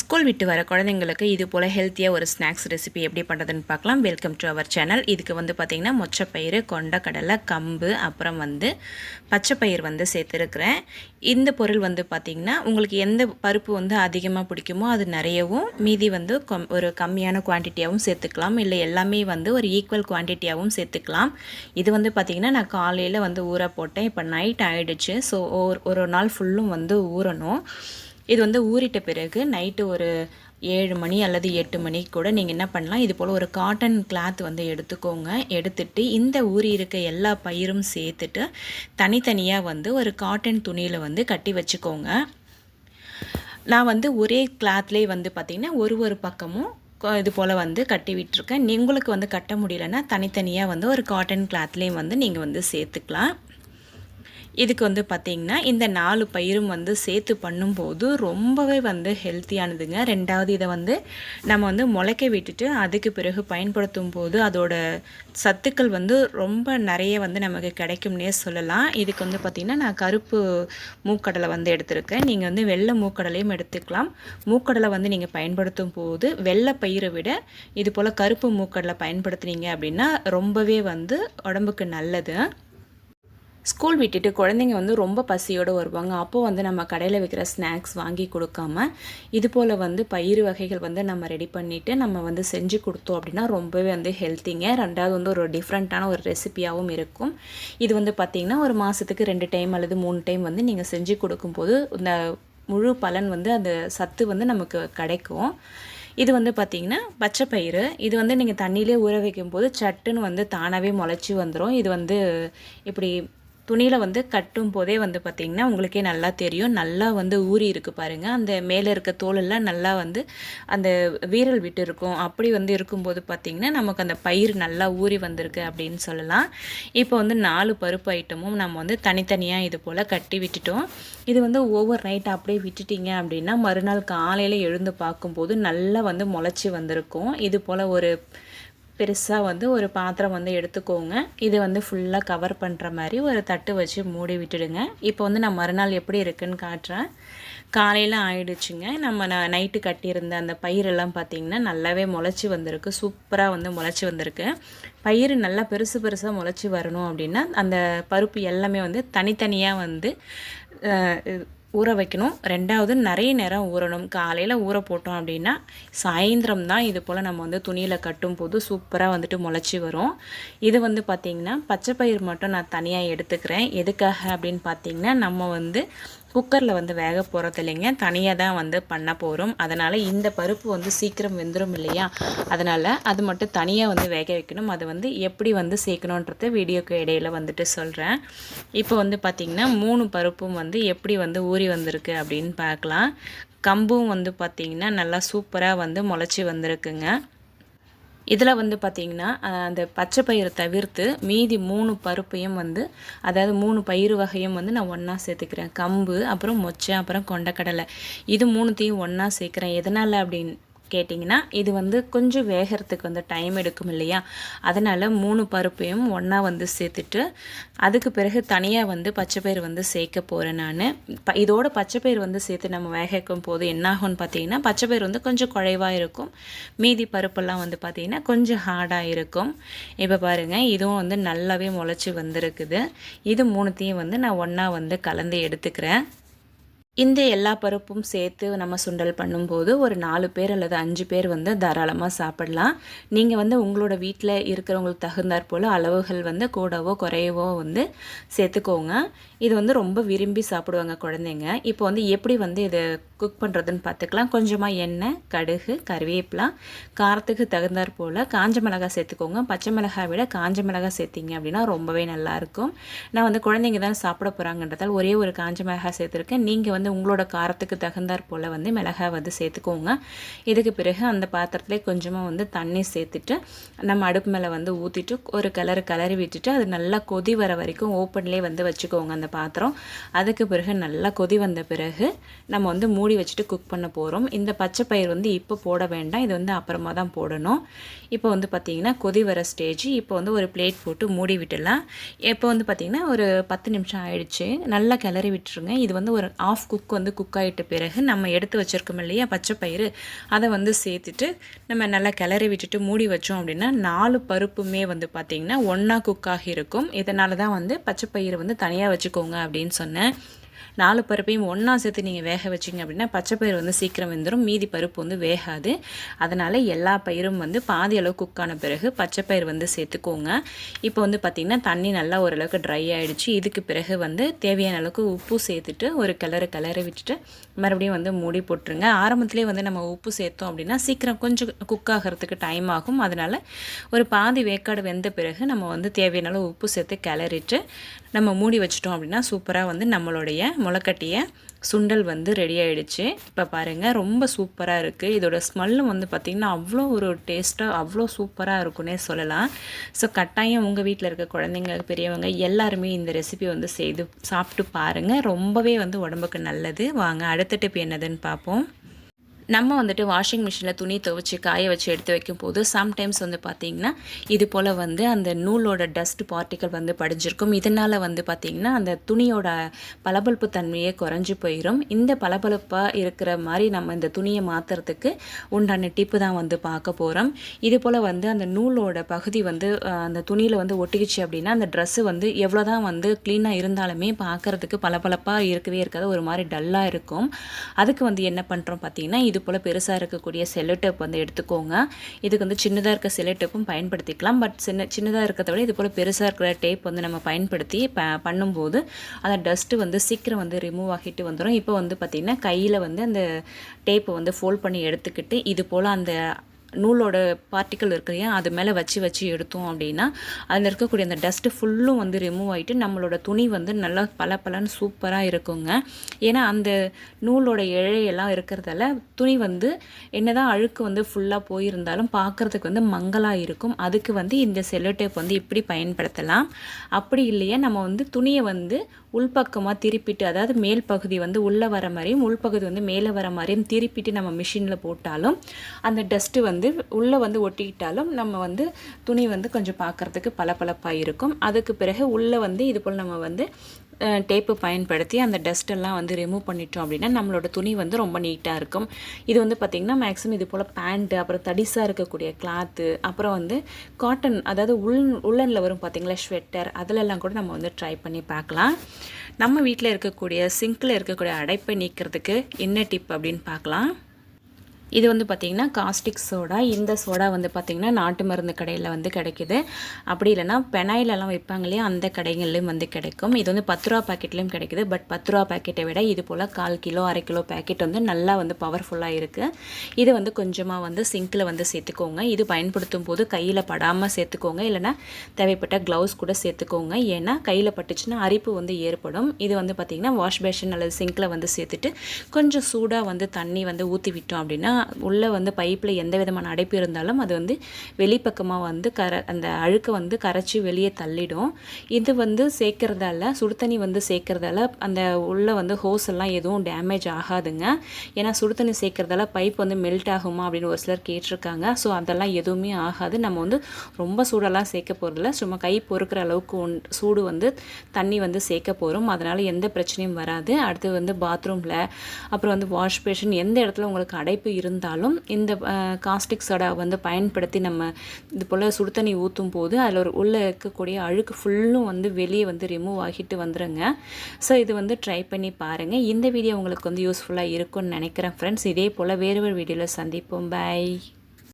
School விட்டு வர குழந்தைங்களுக்கு இது போல் ஹெல்த்தியாக ஒரு ஸ்நாக்ஸ் ரெசிபி எப்படி பண்ணுறதுன்னு பார்க்கலாம். வெல்கம் டு அவர் சேனல் இதுக்கு வந்து பார்த்திங்கன்னா மொச்சப்பயிறு கொண்டக்கடலை கம்பு அப்புறம் வந்து பச்சைப்பயிர் வந்து சேர்த்துருக்குறேன். இந்த பொருள் வந்து பார்த்திங்கன்னா உங்களுக்கு எந்த பருப்பு வந்து அதிகமாக பிடிக்குமோ அது நிறையவும் மீதி வந்து ஒரு கம்மியான குவான்டிட்டியாகவும் சேர்த்துக்கலாம். இல்லை எல்லாமே வந்து ஒரு ஈக்குவல் குவான்டிட்டியாகவும் சேர்த்துக்கலாம். இது வந்து பார்த்திங்கன்னா நான் காலையில் வந்து ஊற போட்டேன். இப்போ நைட் ஆகிடுச்சு ஸோ ஒரு ஒரு நாள் ஃபுல்லும் வந்து ஊறணும். இது வந்து ஊறிட்ட பிறகு நைட்டு ஒரு ஏழு மணி அல்லது எட்டு மணிக்கு கூட நீங்கள் என்ன பண்ணலாம்? இது போல் ஒரு காட்டன் கிளாத் வந்து எடுத்துக்கோங்க. எடுத்துட்டு இந்த ஊறி இருக்க எல்லா பயிரும் சேர்த்துட்டு தனித்தனியாக வந்து ஒரு காட்டன் துணியில் வந்து கட்டி வச்சுக்கோங்க. நான் வந்து ஒரே கிளாத்லேயே வந்து பார்த்திங்கன்னா ஒரு ஒரு பக்கமும் இது போல் வந்து கட்டி விட்டுருக்கேன். உங்களுக்கு வந்து கட்ட முடியலன்னா தனித்தனியாக வந்து ஒரு காட்டன் கிளாத்லேயும் வந்து நீங்கள் வந்து சேர்த்துக்கலாம். இதுக்கு வந்து பார்த்திங்கன்னா இந்த நாலு பயிரும் வந்து சேர்த்து பண்ணும்போது ரொம்பவே வந்து ஹெல்த்தியானதுங்க ரெண்டாவது இதை வந்து நம்ம வந்து முளைக்க விட்டுட்டு அதுக்கு பிறகு பயன்படுத்தும் போது அதோட சத்துக்கள் வந்து ரொம்ப நிறைய வந்து நமக்கு கிடைக்கும்னே சொல்லலாம். இதுக்கு வந்து பார்த்திங்கன்னா நான் கருப்பு மூக்கடலை வந்து எடுத்திருக்கேன். நீங்கள் வந்து வெள்ளை மூக்கடலையும் எடுத்துக்கலாம். மூக்கடலை வந்து நீங்கள் பயன்படுத்தும் போது வெள்ளை பயிரை விட இது போல் கருப்பு மூக்கடலை பயன்படுத்துனீங்க அப்படின்னா ரொம்பவே வந்து உடம்புக்கு நல்லது. ஸ்கூல் விட்டுட்டு குழந்தைங்க வந்து ரொம்ப பசியோடு வருவாங்க. அப்போது வந்து நம்ம கடையில் விற்கிற ஸ்நாக்ஸ் வாங்கி கொடுக்காம இது போல் வந்து பயிறு வகைகள் வந்து நம்ம ரெடி பண்ணிவிட்டு நம்ம வந்து செஞ்சு கொடுத்தோம் அப்படின்னா ரொம்பவே வந்து ஹெல்த்திங்க ரெண்டாவது வந்து ஒரு டிஃப்ரெண்ட்டான ஒரு ரெசிபியாகவும் இருக்கும். இது வந்து பார்த்திங்கன்னா ஒரு மாதத்துக்கு ரெண்டு டைம் அல்லது மூணு டைம் வந்து நீங்கள் செஞ்சு கொடுக்கும்போது இந்த முழு பலன் வந்து அந்த சத்து வந்து நமக்கு கிடைக்கும். இது வந்து பார்த்திங்கன்னா பச்சை பயிறு. இது வந்து நீங்கள் தண்ணியிலே ஊற வைக்கும்போது சட்டுன்னு வந்து தானாகவே முளைச்சி வந்துடும் இது வந்து இப்படி துணியில் வந்து கட்டும் போதே வந்து பார்த்திங்கன்னா உங்களுக்கே நல்லா தெரியும். நல்லா வந்து ஊறி இருக்கு பாருங்கள் அந்த மேலே இருக்க தோலெல்லாம் நல்லா வந்து அந்த வீரல் விட்டு இருக்கும். அப்படி வந்து இருக்கும்போது பார்த்திங்கன்னா நமக்கு அந்த பயிர் நல்லா ஊறி வந்திருக்கு அப்படின்னு சொல்லலாம். இப்போ வந்து நாலு பருப்பு ஐட்டமும் நம்ம வந்து தனித்தனியாக இது போல் கட்டி விட்டுட்டோம். இது வந்து ஓவர் நைட் அப்படியே விட்டுட்டிங்க அப்படின்னா மறுநாள் காலையில் எழுந்து பார்க்கும்போது நல்லா வந்து முளைச்சி வந்திருக்கும். இது போல் ஒரு பெருசாக வந்து ஒரு பாத்திரம் வந்து எடுத்துக்கோங்க. இது வந்து ஃபுல்லாக கவர் பண்ணுற மாதிரி ஒரு தட்டு வச்சு மூடி விட்டுடுங்க. இப்போ வந்து நான் மறுநாள் எப்படி இருக்குன்னு காட்டுறேன். காலையில் ஆயிடுச்சுங்க. நம்ம நான் நைட்டு கட்டியிருந்த அந்த பயிரெல்லாம் பார்த்திங்கன்னா நல்லாவே முளைச்சி வந்திருக்கு. சூப்பராக வந்து முளைச்சி வந்திருக்கு. பயிர் நல்லா பெருசு பெருசாக முளைச்சி வரணும் அப்படின்னா அந்த பருப்பு எல்லாமே வந்து தனித்தனியாக வந்து ஊற வைக்கணும். ரெண்டாவது நிறைய நேரம் ஊறணும். காலையில் ஊற போட்டோம் அப்படின்னா சாயந்தரம் தான் இது போல் நம்ம வந்து துணியில் கட்டும் போது சூப்பராக வந்துட்டு முளைச்சி வரும். இது வந்து பார்த்திங்கன்னா பச்சை பயிர் மட்டும் நான் தனியாக எடுத்துக்கிறேன். எதுக்காக அப்படின்னு பார்த்தீங்கன்னா நம்ம வந்து குக்கரில் வந்து வேக போகிறது இல்லைங்க. தனியாக தான் வந்து பண்ண போகிறோம் அதனால் இந்த பருப்பு வந்து சீக்கிரம் வெந்துடும் இல்லையா? அதனால் அது மட்டும் தனியாக வந்து வேக வைக்கணும். அது வந்து எப்படி வந்து சேர்க்கணுன்றத வீடியோக்கு இடையில் வந்துட்டு சொல்கிறேன் இப்போ வந்து பார்த்திங்கன்னா மூணு பருப்பும் வந்து எப்படி வந்து ஊறி வந்திருக்கு அப்படின்னு பார்க்கலாம். கம்பும் வந்து பார்த்திங்கன்னா நல்லா சூப்பராக வந்து முளைச்சி வந்திருக்குங்க. இதில் வந்து பார்த்திங்கன்னா அந்த பச்சை பயிரை தவிர்த்து மீதி மூணு பருப்பையும் வந்து அதாவது மூணு பயிறு வகையும் வந்து நான் ஒன்றா சேர்த்துக்கிறேன். கம்பு அப்புறம் மொச்சை அப்புறம் கொண்டக்கடலை. இது மூணுத்தையும் ஒன்றா சேர்க்குறேன். எதனால் அப்படின்னு கேட்டிங்கன்னா இது வந்து கொஞ்சம் வேகிறதுக்கு வந்து டைம் எடுக்கும் இல்லையா? அதனால் மூணு பருப்பையும் ஒன்றா வந்து சேர்த்துட்டு அதுக்கு பிறகு தனியாக வந்து பச்சைப்பயிர் வந்து சேர்க்க போகிறேன் நான். ப இதோட பச்சைப்பயிர் வந்து சேர்த்து நம்ம வேக வைக்கும் போது என்னாகும்னு பார்த்தீங்கன்னா பச்சைப்பயிர் வந்து கொஞ்சம் குறைவாக இருக்கும். மீதி பருப்பெல்லாம் வந்து பார்த்திங்கன்னா கொஞ்சம் ஹார்டாக இருக்கும். இப்போ பாருங்கள் இதுவும் வந்து நல்லாவே முளைச்சி வந்திருக்குது. இது மூணுத்தையும் வந்து நான் ஒன்றா வந்து கலந்து எடுத்துக்கிறேன். இந்த எல்லா பருப்பும் சேர்த்து நம்ம சுண்டல் பண்ணும்போது ஒரு நாலு பேர் அல்லது அஞ்சு பேர் வந்து தாராளமாக சாப்பிடலாம். நீங்கள் வந்து உங்களோட வீட்டில் இருக்கிறவங்களுக்கு தகுந்தாற் போல் அளவுகள் வந்து கூடவோ குறையவோ வந்து சேர்த்துக்கோங்க. இது வந்து ரொம்ப விரும்பி சாப்பிடுவாங்க குழந்தைங்க. இப்போ வந்து எப்படி வந்து இதை குக் பண்ணுறதுன்னு பார்த்துக்கலாம். கொஞ்சமாக எண்ணெய் கடுகு கருவேப்பிலாம் காரத்துக்கு தகுந்தாற் போல் காஞ்ச மிளகாய் சேர்த்துக்கோங்க. பச்சை மிளகாய் விட காஞ்ச மிளகாய் சேர்த்திங்க அப்படின்னா ரொம்பவே நல்லாயிருக்கும் நான் வந்து குழந்தைங்க தான் சாப்பிட போகிறாங்கன்றதால் ஒரே ஒரு காஞ்ச மிளகாய் சேர்த்துருக்கேன். நீங்கள் வந்து உங்களோட காரத்துக்கு தகுந்தாற் போல் வந்து மிளகாய் வந்து சேர்த்துக்கோங்க. இதுக்கு பிறகு அந்த பாத்திரத்திலே கொஞ்சமாக வந்து தண்ணி சேர்த்துட்டு நம்ம அடுப்பு மேலே வந்து ஊற்றிட்டு ஒரு கலர் கலரி விட்டுட்டு அது நல்லா கொதி வர வரைக்கும் ஓப்பன்லேயே வந்து வச்சுக்கோங்க அந்த பாத்திரம். அதுக்கு பிறகு நல்லா கொதி வந்த பிறகு நம்ம வந்து மூடி வச்சுட்டு குக் பண்ண போகிறோம் இந்த பச்சை பயிர் வந்து இப்போ போட வேண்டாம். இது வந்து அப்புறமா தான் போடணும். இப்போ வந்து பார்த்திங்கன்னா கொதி வர ஸ்டேஜ் இப்போ வந்து ஒரு பிளேட் போட்டு மூடி விட்டுடலாம். இப்போ வந்து பார்த்திங்கன்னா ஒரு பத்து நிமிஷம் ஆயிடுச்சு. நல்லா கிளறி விட்டுருங்க. இது வந்து ஒரு ஆஃப் குக் வந்து குக் ஆகிட்ட பிறகு நம்ம எடுத்து வச்சுருக்கோம் இல்லையா பச்சை பயிறு அதை வந்து சேர்த்துட்டு நம்ம நல்லா கிளறி விட்டுட்டு மூடி வச்சோம் அப்படின்னா நாலு பருப்புமே வந்து பார்த்திங்கன்னா ஒன்றா குக் ஆகி இருக்கும். இதனால தான் வந்து பச்சை பயிறு வந்து தனியாக வச்சுக்கோங்க அப்படின்னு சொன்னேன். நாலு பருப்பையும் ஒன்றா சேர்த்து நீங்கள் வேக வச்சிங்க அப்படின்னா பச்சை பயிர் வந்து சீக்கிரம் வெந்துடும் மீதி பருப்பு வந்து வேகாது. அதனால் எல்லா பயிரும் வந்து பாதி அளவு குக்கான பிறகு பச்சை பயிர் வந்து சேர்த்துக்கோங்க. இப்போ வந்து பார்த்திங்கன்னா தண்ணி நல்லா ஓரளவுக்கு ட்ரை ஆகிடுச்சு இதுக்கு பிறகு வந்து தேவையான அளவுக்கு உப்பு சேர்த்துட்டு ஒரு கிளறு கிளறி விட்டுட்டு மறுபடியும் வந்து மூடி போட்டுருங்க. ஆரம்பத்துலேயே வந்து நம்ம உப்பு சேர்த்தோம் அப்படின்னா சீக்கிரம் கொஞ்சம் குக் ஆகிறதுக்கு டைம் ஆகும். அதனால் ஒரு பாதி வேக்காடு வெந்த பிறகு நம்ம வந்து தேவையான அளவு உப்பு சேர்த்து கிளறிட்டு நம்ம மூடி வச்சிட்டோம் அப்படின்னா சூப்பராக வந்து நம்மளுடைய முளைக்கட்டிய சுண்டல் வந்து ரெடி ஆகிடுச்சு இப்போ பாருங்கள் ரொம்ப சூப்பராக இருக்குது இதோட ஸ்மெல்லும் வந்து பார்த்திங்கன்னா அவ்வளோ ஒரு டேஸ்ட்டாக அவ்வளோ சூப்பராக இருக்குன்னே சொல்லலாம். ஸோ கட்டாயம் உங்கள் வீட்டில் இருக்க குழந்தைங்க பெரியவங்க எல்லாருமே இந்த ரெசிபி வந்து செய்து சாப்பிட்டு பாருங்கள் ரொம்பவே வந்து உடம்புக்கு நல்லது. வாங்க அடுத்த டிப் என்னதுன்னு பார்ப்போம் நம்ம வந்துட்டு வாஷிங் மிஷினில் துணி துவைச்சி காய வச்சு எடுத்து வைக்கும் போது சம்டைம்ஸ் வந்து பார்த்திங்கன்னா இது போல் வந்து அந்த நூலோட டஸ்ட் பார்ட்டிக்கல் வந்து படிஞ்சிருக்கும். இதனால் வந்து பார்த்திங்கன்னா அந்த துணியோட பளபளப்பு தன்மையே குறைஞ்சி போயிடும் இந்த பளபளப்பாக இருக்கிற மாதிரி நம்ம இந்த துணியை மாற்றுறதுக்கு உண்டான டிப்பு தான் வந்து பார்க்க போகிறோம் இது போல் வந்து அந்த நூலோட பகுதி வந்து அந்த துணியில் வந்து ஒட்டிக்கிச்சு அப்படின்னா அந்த ட்ரெஸ்ஸு வந்து எவ்வளோ தான் வந்து க்ளீனாக இருந்தாலுமே பார்க்குறதுக்கு பளபளப்பாக இருக்கவே இருக்காது. ஒரு மாதிரி டல்லாக இருக்கும். அதுக்கு வந்து என்ன பண்ணுறோம் பார்த்திங்கன்னா இது போல் பெருசாக இருக்கக்கூடிய செல்லோ டேப் வந்து எடுத்துக்கோங்க. இதுக்கு வந்து சின்னதாக இருக்க செல்லோ டேப்பும் பயன்படுத்திக்கலாம். பட் சின்ன சின்னதாக இருக்கிறத விட இது போல் பெருசாக இருக்கிற டேப் வந்து நம்ம பயன்படுத்தி ப பண்ணும்போது அந்த டஸ்ட்டு வந்து சீக்கிரம் வந்து ரிமூவ் ஆகிட்டு வந்துடும் இப்போ வந்து பார்த்திங்கன்னா கையில் வந்து அந்த டேப்பை வந்து ஃபோல்ட் பண்ணி எடுத்துக்கிட்டு இது போல் அந்த நூலோட பார்ட்டிக்கல் இருக்கு இல்லையா அது மேலே வச்சு வச்சு எடுத்தோம் அப்படின்னா அதில் இருக்கக்கூடிய அந்த டஸ்ட்டு ஃபுல்லும் வந்து ரிமூவ் ஆகிட்டு நம்மளோட துணி வந்து நல்லா பல பலன்னு சூப்பராக இருக்குங்க. ஏன்னா அந்த நூலோட இழையெல்லாம் இருக்கிறதால துணி வந்து என்னதான் அழுக்கு வந்து ஃபுல்லாக போயிருந்தாலும் பார்க்குறதுக்கு வந்து மங்கலாக இருக்கும். அதுக்கு வந்து இந்த செல்லோ டேப் வந்து இப்படி பயன்படுத்தலாம். அப்படி இல்லையா நம்ம வந்து துணியை வந்து உள்பக்கமாக திருப்பிட்டு அதாவது மேல் பகுதி வந்து உள்ளே வர மாதிரியும் உள்பகுதி வந்து மேலே வர மாதிரியும் திருப்பிட்டு நம்ம மிஷினில் போட்டாலும் அந்த டஸ்ட்டு வந்து வந்து உள்ளே வந்து ஒட்டிக்கிட்டாலும் நம்ம வந்து துணி வந்து கொஞ்சம் பார்க்குறதுக்கு பளபளப்பாக இருக்கும். அதுக்கு பிறகு உள்ளே வந்து இது போல் நம்ம வந்து டேப்பு பயன்படுத்தி அந்த டஸ்ட்டெல்லாம் வந்து ரிமூவ் பண்ணிட்டோம் அப்படின்னா நம்மளோட துணி வந்து ரொம்ப நீட்டாக இருக்கும். இது வந்து பார்த்திங்கன்னா மேக்ஸிமம் இது போல் பேண்ட்டு அப்புறம் தடிசாக இருக்கக்கூடிய கிளாத்து அப்புறம் வந்து காட்டன் அதாவது உள் உள்ளனில் வரும் பார்த்திங்களா ஸ்வெட்டர் அதிலெல்லாம் கூட நம்ம வந்து ட்ரை பண்ணி பார்க்கலாம். நம்ம வீட்டில் இருக்கக்கூடிய சிங்கில் இருக்கக்கூடிய அடைப்பை நீக்கிறதுக்கு என்ன டிப் அப்படின்னு பார்க்கலாம். இது வந்து பார்த்திங்கன்னா காஸ்டிக் சோடா இந்த சோடா வந்து பார்த்திங்கன்னா நாட்டு மருந்து கடையில் வந்து கிடைக்கிது. அப்படி இல்லைனா பெனாயிலெல்லாம் வைப்பாங்க இல்லையா அந்த கடைகள்லையும் வந்து கிடைக்கும். இது வந்து பத்து ரூபா பேக்கெட்லேயும் கிடைக்கிது. பட் பத்து ரூபா பேக்கெட்டை விட இது போல் கால் கிலோ அரை கிலோ பேக்கெட் வந்து நல்லா வந்து பவர்ஃபுல்லாக இருக்குது இது வந்து கொஞ்சமாக வந்து சிங்கில் வந்து சேர்த்துக்கோங்க. இது பயன்படுத்தும் போது கையில் படாமல் சேர்த்துக்கோங்க. இல்லைனா தேவைப்பட்ட க்ளவுஸ் கூட சேர்த்துக்கோங்க. ஏன்னா கையில் பட்டுச்சுன்னா அரிப்பு வந்து ஏற்படும். இது வந்து பார்த்திங்கன்னா வாஷ் பேஷன் அல்லது சிங்கில் வந்து சேர்த்துட்டு கொஞ்சம் சூடாக வந்து தண்ணி வந்து ஊற்றி விட்டோம் அப்படின்னா உள்ளே வந்து பைப்பில் எந்த விதமான அடைப்பு இருந்தாலும் அது வந்து வெளிப்பக்கமாக வந்து கர அந்த அழுக்கை வந்து கரைச்சி வெளியே தள்ளிடும். இது வந்து சேர்க்குறதால சுடுதண்ணி வந்து சேர்க்குறதால அந்த உள்ளே வந்து ஹோஸ் எல்லாம் எதுவும் டேமேஜ் ஆகாதுங்க. ஏன்னா சுடுதண்ணி சேர்க்குறதால பைப் வந்து மெல்ட் ஆகுமா அப்படின்னு ஒரு சிலர் கேட்டிருக்காங்க. ஸோ அதெல்லாம் எதுவுமே ஆகாது. நம்ம வந்து ரொம்ப சூடெல்லாம் சேர்க்க போகிறதில்ல சும்மா கை பொறுக்கிற அளவுக்கு ஒன் சூடு வந்து தண்ணி வந்து சேர்க்க போகிறோம் அதனால் எந்த பிரச்சனையும் வராது. அடுத்து வந்து பாத்ரூமில் அப்புறம் வந்து வாஷ் பேஷன் எந்த இடத்துல உங்களுக்கு அடைப்பு இருந்து இருந்தாலும் இந்த காஸ்டிக் சோடா வந்து பயன்படுத்தி நம்ம இது போல் சுடு தண்ணி ஊற்றும் போது அதில் ஒரு உள்ளே இருக்கக்கூடிய அழுக்கு ஃபுல்லும் வந்து வெளியே வந்து ரிமூவ் ஆகிட்டு வந்துடுங்க ஸோ இது வந்து ட்ரை பண்ணி பாருங்கள் இந்த வீடியோ உங்களுக்கு வந்து யூஸ்ஃபுல்லாக இருக்கும்னு நினைக்கிறேன் ஃப்ரெண்ட்ஸ் இதே போல் வேறு ஒரு வீடியோவில் சந்திப்போம். பாய்